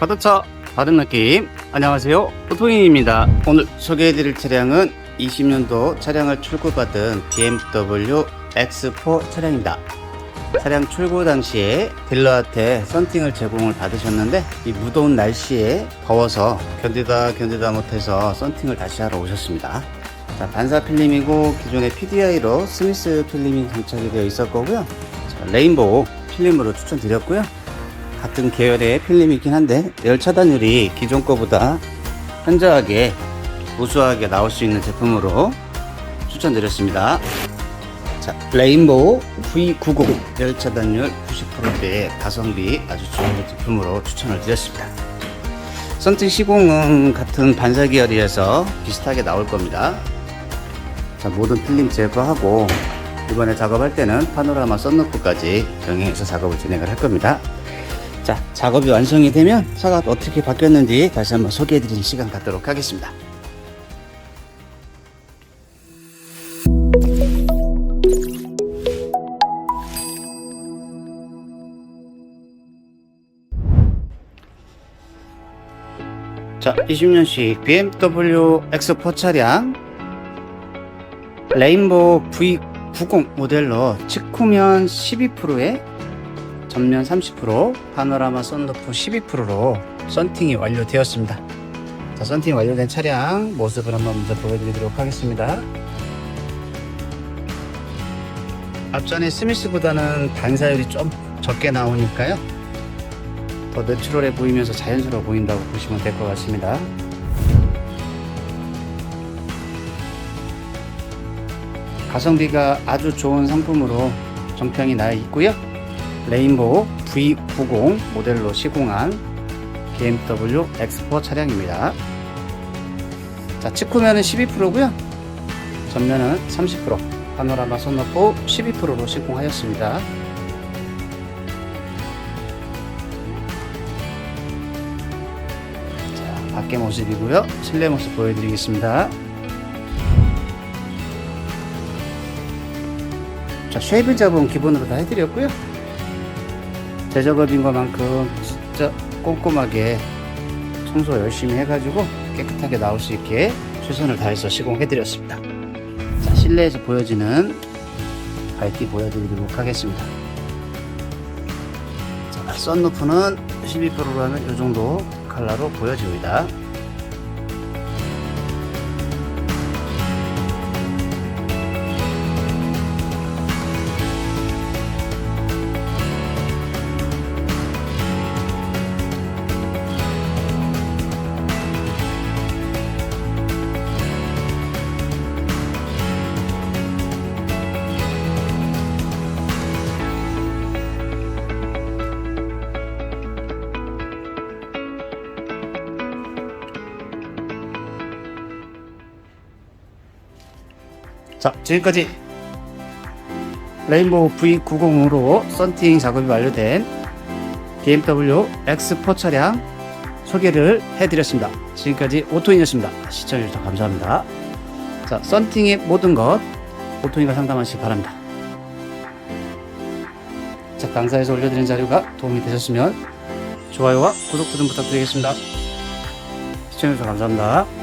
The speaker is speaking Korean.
가득차 다른 느낌. 안녕하세요. 오토인입니다. 오늘 소개해드릴 차량은 20년도 차량을 출고받은 BMW X4 차량입니다. 차량 출고 당시에 딜러한테 썬팅을 제공을 받으셨는데 이 무더운 날씨에 더워서 견디다 견디다 못해서 썬팅을 다시 하러 오셨습니다. 자, 반사 필름이고 기존의 PDI로 스미스 필름이 장착이 되어 있었고요. 자, 레인보우 필름으로 추천드렸고요 같은 계열의 필름이 있긴 한데 열 차단율이 기존 거보다 현저하게 우수하게 나올 수 있는 제품으로 추천드렸습니다. 자, 레인보우 V90 열 차단율 90%대의 가성비 아주 좋은 제품으로 추천을 드렸습니다. 썬팅 시공은 같은 반사 계열이어서 비슷하게 나올 겁니다. 자, 모든 필름 제거하고 이번에 작업할 때는 파노라마 썬루프까지 병행해서 작업을 진행을 할 겁니다. 자, 작업이 완성이 되면 차가 어떻게 바뀌었는지 다시 한번 소개해드리는 시간 갖도록 하겠습니다. 자, 20년식 BMW X4 차량 레인보우 V90 모델로 측후면 12%에 전면 30% 파노라마 썬루프 12%로 썬팅이 완료되었습니다. 자, 썬팅 완료된 차량 모습을 한번 먼저 보여드리도록 하겠습니다. 앞전에 스미스보다는 반사율이 좀 적게 나오니까요. 더 내추럴해 보이면서 자연스러워 보인다고 보시면 될 것 같습니다. 가성비가 아주 좋은 상품으로 정평이 나 있고요. 레인보우 V90 모델로 시공한 BMW X4 차량입니다. 자, 측후면은 12%고요. 전면은 30%, 파노라마 선너포 12%로 시공하였습니다. 자, 밖의 모습이고요. 실내 모습 보여드리겠습니다. 자, 쉐이브 잡은 기본으로 다 해드렸고요. 제작업인 것만큼 진짜 꼼꼼하게 청소 열심히 해가지고 깨끗하게 나올 수 있게 최선을 다해서 시공해드렸습니다. 자, 실내에서 보여지는 밝기 보여드리도록 하겠습니다. 자, 썬루프는 12%로 하면 이 정도 컬러로 보여집니다. 자, 지금까지 레인보우 V90으로 썬팅 작업이 완료된 BMW X4 차량 소개를 해드렸습니다. 지금까지 오토인이었습니다. 시청해주셔서 감사합니다. 자, 썬팅의 모든 것 오토인과 상담하시기 바랍니다. 자, 강사에서 올려드린 자료가 도움이 되셨으면 좋아요와 구독 좀 부탁드리겠습니다. 시청해주셔서 감사합니다.